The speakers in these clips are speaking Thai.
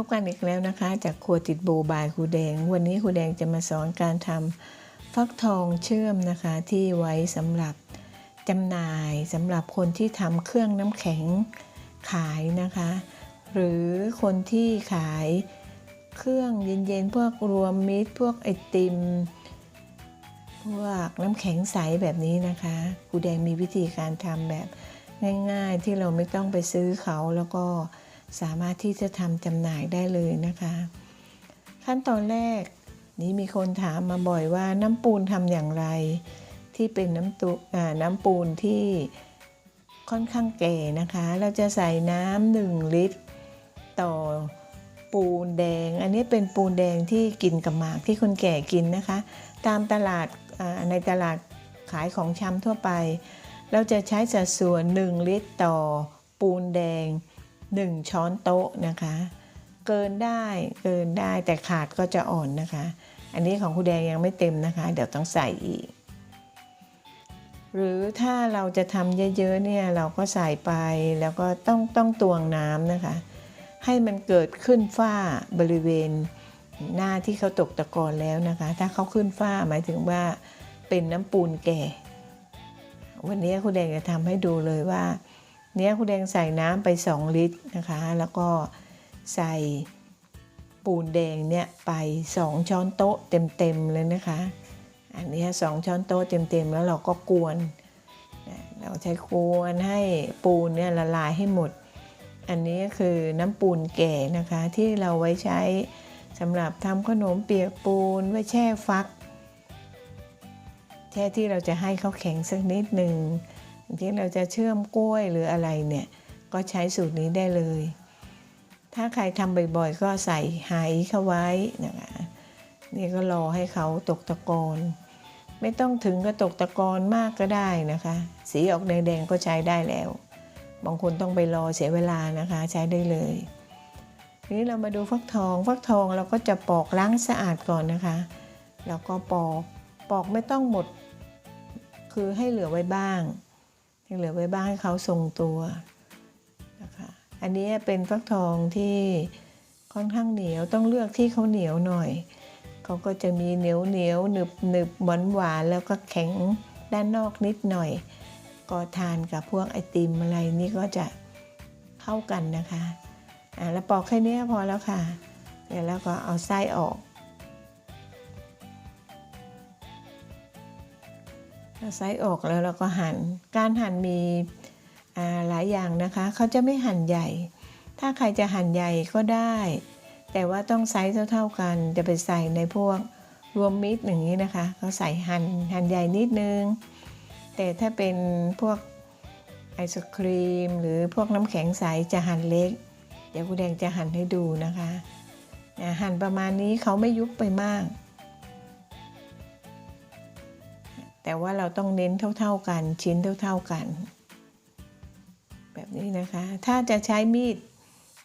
พบกันอีกแล้วนะคะ จากครัวติดโบบายครูแดง วันนี้ครูแดงจะมาสอนการทำฟักทองเชื่อมนะคะ ที่ไว้สำหรับจำหน่ายสำหรับคนที่ทำเครื่องน้ำแข็งขายนะคะ หรือคนที่ขายเครื่องเย็นๆพวกรวมมิตรพวกไอติม พวกน้ำแข็งใสแบบนี้นะคะครูแดงมีวิธีการทำแบบง่ายๆ ที่เราไม่ต้องไปซื้อเขาแล้วก็ สามารถที่จะทำจำหน่ายได้เลยนะคะ ขั้นตอนแรกนี้มีคนถามมาบ่อยว่าน้ำปูนทำอย่างไร ที่เป็นน้ำตุน้ำปูนที่ค่อนข้างแก่นะคะ เราจะใส่น้ำหนึ่งลิตร ต่อปูนแดง อันนี้เป็นปูนแดงที่กินกับหมากที่คนแก่กินนะคะ ตามตลาดในตลาดขายของชำทั่วไป เราจะใช้สัดส่วน 1 ลิตรต่อปูนแดง 1 ช้อนโต๊ะนะคะ เกินได้เกินได้แต่ขาดก็จะอ่อนนะคะ อันนี้ของคุณแดงยังไม่เต็มนะคะ เดี๋ยวต้องใส่อีก หรือถ้าเราจะทำเยอะๆเนี่ยเราก็ใส่ไปแล้วก็ต้องต้องตวงน้ำนะคะ ให้มันเกิดขึ้นฝ้าบริเวณหน้าที่เขาตกตะกอนแล้วนะคะ ถ้าเขาขึ้นฝ้าหมายถึงว่าเป็นน้ำปูนแก่ วันนี้คุณแดงจะทำให้ดูเลยว่า เนี้ยคุณแดงใส่น้ำไป 2 ลิตรนะคะ แล้วก็ใส่ปูนแดงเนี่ยไป 2 ช้อนโต๊ะเต็มๆเลยนะคะ อันนี้สองช้อนโต๊ะเต็มๆแล้วเราก็กวน เราใช้กวนให้ปูนเนี่ยละลายให้หมด อันนี้คือน้ำปูนแก่นะคะที่เราไว้ใช้สำหรับทำขนมเปียกปูนไว้แช่ฟัก แช่ที่เราจะให้เขาแข็งสักนิดหนึ่ง ที่เราจะเชื่อมกล้วยหรืออะไรเนี่ยก็ใช้สูตรนี้ได้เลย ถ้าใครทำบ่อยๆ ก็ใส่ไหเข้าไว้นะคะนี่ก็รอให้เขาตกตะกอนไม่ต้องถึงก็ตกตะกอนมากก็ได้นะคะ สีออกแดงๆก็ใช้ได้แล้ว บางคนต้องไปรอเสียเวลานะคะใช้ได้เลยนี้เรามาดูฟักทอง ฟักทองเราก็จะปอกล้างสะอาดก่อนนะคะ แล้วก็ปอก ปอกไม่ต้องหมด คือให้เหลือไว้บ้าง ให้เหลือไว้บ้างให้เขาทรงตัวนะคะอันนี้เป็นฟักทองที่ค่อนข้างเหนียวต้องเลือกที่เขาเหนียวหน่อยเขาก็จะมีเหนียวเหนียวหนึบหนึบหวานหวานแล้วก็แข็งด้านนอกนิดหน่อย ก็ทานกับพวกไอติมอะไรนี่ก็จะเข้ากันนะคะอ่าแล้วปอกแค่นี้พอแล้วค่ะเดี๋ยวแล้วก็เอาไส้ออก เอาไส้ออกแล้วเราก็หั่น การหั่นมีหลายอย่างนะคะ เขาจะไม่หั่นใหญ่ ถ้าใครจะหั่นใหญ่ก็ได้ แต่ว่าต้องไซส์เท่าๆกัน จะไปใส่ในพวกรวมมิตรอย่างนี้นะคะ เขาใส่หั่นหั่นใหญ่นิดนึง แต่ถ้าเป็นพวกไอศครีม หรือพวกน้ำแข็งใสจะหั่นเล็ก เดี๋ยวคุณแดงจะหั่นให้ดูนะคะ หั่นประมาณนี้เขาไม่ยุบไปมาก แต่ว่าเราต้องเน้นเท่า ๆกันชิ้นเท่า ๆกัน แบบนี้นะคะ ถ้าจะใช้มีด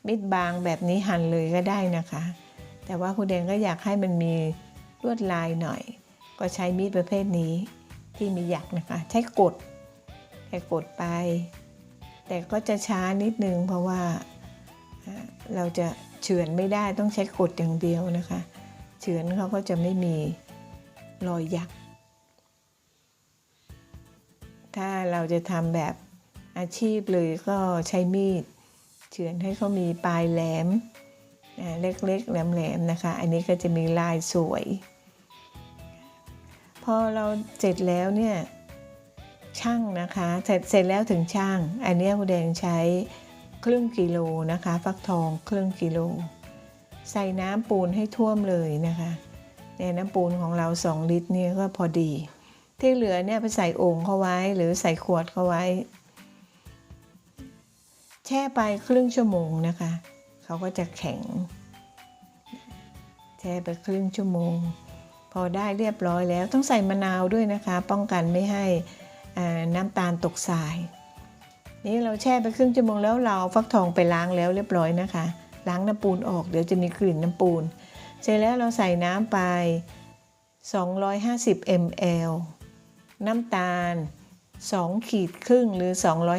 มีดบางแบบนี้หั่นเลยก็ได้นะคะ แต่ว่าคุณแดงก็อยากให้มันมีลวดลายหน่อย ก็ใช้มีดประเภทนี้ที่มีหยักนะคะ ใช้กดใช้กดไป แต่ก็จะช้านิดนึงเพราะว่าเราจะเฉือนไม่ได้ต้องใช้กดอย่างเดียวนะคะ เฉือนเขาก็จะไม่มีรอยยัก ถ้าเราจะทำแบบอาชีพเลยก็ใช้มีด เฉือนให้เขามีปลายแหลมเล็กๆแหลมๆนะคะ อันนี้ก็จะมีลายสวย พอเราเสร็จแล้วเนี่ยช่างนะคะเสร็จเสร็จแล้วถึงช่าง อันนี้คุณแดงใช้ครึ่งกิโลนะคะ ฟักทองครึ่งกิโล ใส่น้ำปูนให้ท่วมเลยนะคะเนี่ยน้ำปูนของเรา 2 ลิตรเนี่ยก็พอดี ที่เหลือเนี่ยไปใส่โอ่งเขาไว้ หรือใส่ขวดเขาไว้ แช่ไปครึ่งชั่วโมงนะคะเขาก็จะแข็ง แช่ไปครึ่งชั่วโมง พอได้เรียบร้อยแล้วต้องใส่มะนาวด้วยนะคะ ป้องกันไม่ให้น้ำตาลตกทราย นี่เราแช่ไปครึ่งชั่วโมงแล้วเราเอาฟักทองไปล้างแล้วเรียบร้อยนะคะ ล้างน้ำปูนออกเดี๋ยวจะมีกลิ่นน้ำปูน เสร็จแล้วเราใส่น้ำไป 250 ml น้ำตาล 2 ขีดครึ่งหรือ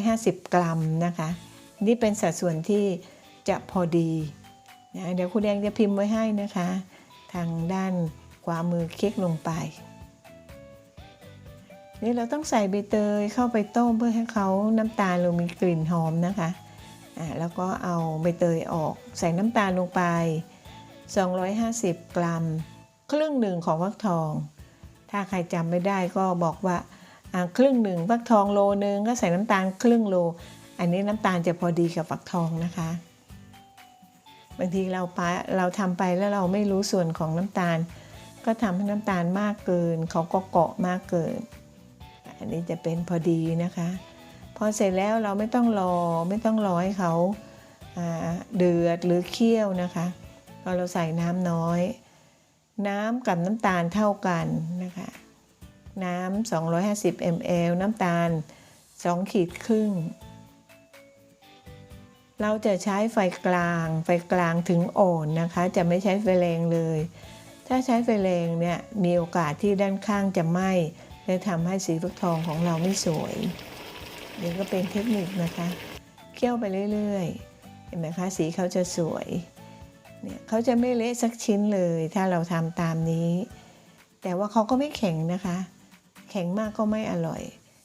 250 กรัมนะคะ นี่เป็นสัดส่วนที่จะพอดีนะเดี๋ยวครูแดงจะพิมพ์ไว้ให้นะคะ ทางด้านขวามือเคลิกลงไป นี่เราต้องใส่ใบเตยเข้าไปต้มเพื่อให้เขาน้ำตาลลงมีกลิ่นหอมนะคะอ่าแล้วก็เอาใบเตยออกใส่น้ำตาลลงไป 250 กรัม ครึ่งหนึ่งของฟักทอง ถ้าใครจำไม่ได้ก็บอกว่าครึ่งหนึ่งฟักทองโลนึงก็ใส่น้ำตาลครึ่งโล อันนี้น้ำตาลจะพอดีกับฟักทองนะคะ บางทีเราไปเราทำไปแล้วเราไม่รู้ส่วนของน้ำตาล ก็ทำให้น้ำตาลมากเกิน เขาก็เกาะมากเกิน อันนี้จะเป็นพอดีนะคะ พอเสร็จแล้วเราไม่ต้องรอไม่ต้องรอให้เขาอ่าเดือดหรือเคี่ยวนะคะพอเราใส่น้ำน้อย น้ำกับน้ำตาลเท่ากันนะคะน้ำ 250 ml น้ำตาล 2 ขีดครึ่ง เราจะใช้ไฟกลาง ไฟกลางถึงอ่อนนะคะ จะไม่ใช้ไฟแรงเลย ถ้าใช้ไฟแรงเนี่ย มีโอกาสที่ด้านข้างจะไหม้และทำให้สีฟักทองของเราไม่สวยนี่ก็เป็นเทคนิคนะคะ เคี่ยวไปเรื่อยๆ เห็นไหมคะ สีเขาจะสวย เนี่ยเขาจะไม่เละสักชิ้นเลย ถ้าเราทำตามนี้ แต่ว่าเขาก็ไม่แข็งนะคะ แข็งมากก็ไม่อร่อย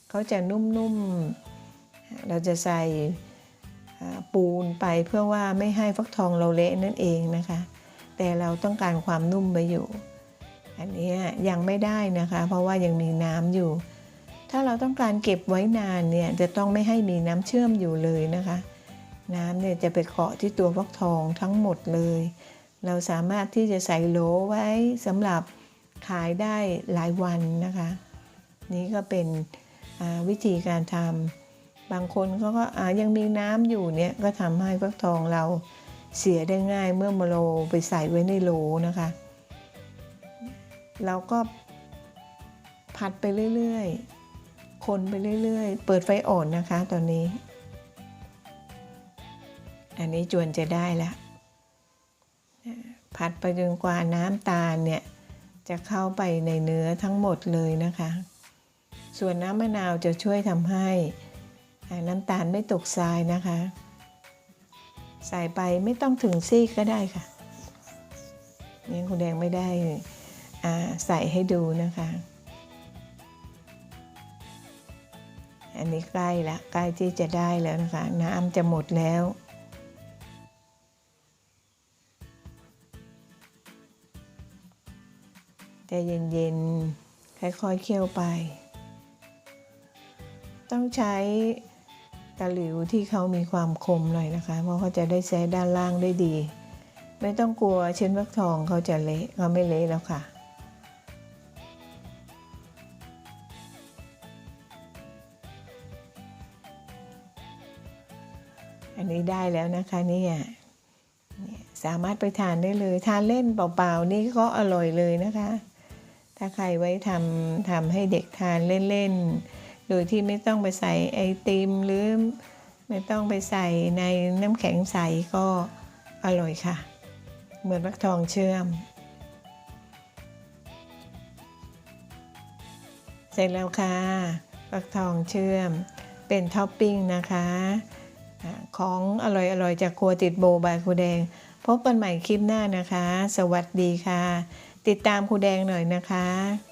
เขาจะนุ่มๆ เราจะใส่ปูนไปเพื่อว่าไม่ให้ฟักทองเราเละนั่นเองนะคะ แต่เราต้องการความนุ่มไว้อยู่ อันนี้ยังไม่ได้นะคะ เพราะว่ายังมีน้ำอยู่ ถ้าเราต้องการเก็บไว้นานเนี่ยจะต้องไม่ให้มีน้ำเชื่อมอยู่เลยนะคะ น้ำเนี่ยจะไปเกาะที่ตัวฟักทองทั้งหมดเลย เราสามารถที่จะใส่โหลไว้สำหรับขายได้หลายวันนะคะ นี่ก็เป็นวิธีการทำบางคนเขาก็ยังมีน้ำอยู่เนี่ยก็ทำให้ฟักทองเราเสียได้ง่ายเมื่อมาโลไปใส่ไว้ในโหลนะคะ เราก็ผัดไปเรื่อยๆ คนไปเรื่อยๆ เปิดไฟอ่อนนะคะตอนนี้ อันนี้จวนจะได้แล้วผัดไปจนกว่าน้ำตาลเนี่ยจะเข้าไปในเนื้อทั้งหมดเลยนะคะ ส่วนน้ำมะนาวจะช่วยทำให้น้ำตาลไม่ตกทรายนะคะ ใส่ไปไม่ต้องถึงซีกก็ได้ค่ะนี่คุณแดงไม่ได้ใส่ให้ดูนะคะ อันนี้ใกล้ละใกล้ที่จะได้แล้วนะคะ น้ำจะหมดแล้ว ใจเย็นๆ ค่อยๆ เคี่ยวไป ต้องใช้ตะหลิวที่เขามีความคมหน่อยนะคะ เพราะเขาจะได้แซะด้านล่างได้ดี ไม่ต้องกลัวเช่นฟักทองเขาจะเละเขาไม่เละแล้วค่ะอันนี้ได้แล้วนะคะนี่ยเนี่ยสามารถไปทานได้เลย ทานเล่นเปล่าๆ นี่ก็อร่อยเลยนะคะ ถ้าใครไว้ทำทำให้เด็กทานเล่นๆ โดยที่ไม่ต้องไปใส่ไอติมหรือไม่ต้องไปใส่ในน้ำแข็งใสก็อร่อยค่ะ เหมือนฟักทองเชื่อม เสร็จแล้วค่ะฟักทองเชื่อมเป็นท็อปปิ้งนะคะ ของอร่อยๆ จากครัวติดโบบายครูแดง พบกันใหม่คลิปหน้านะคะ สวัสดีค่ะ ติดตามครูแดงหน่อยนะคะ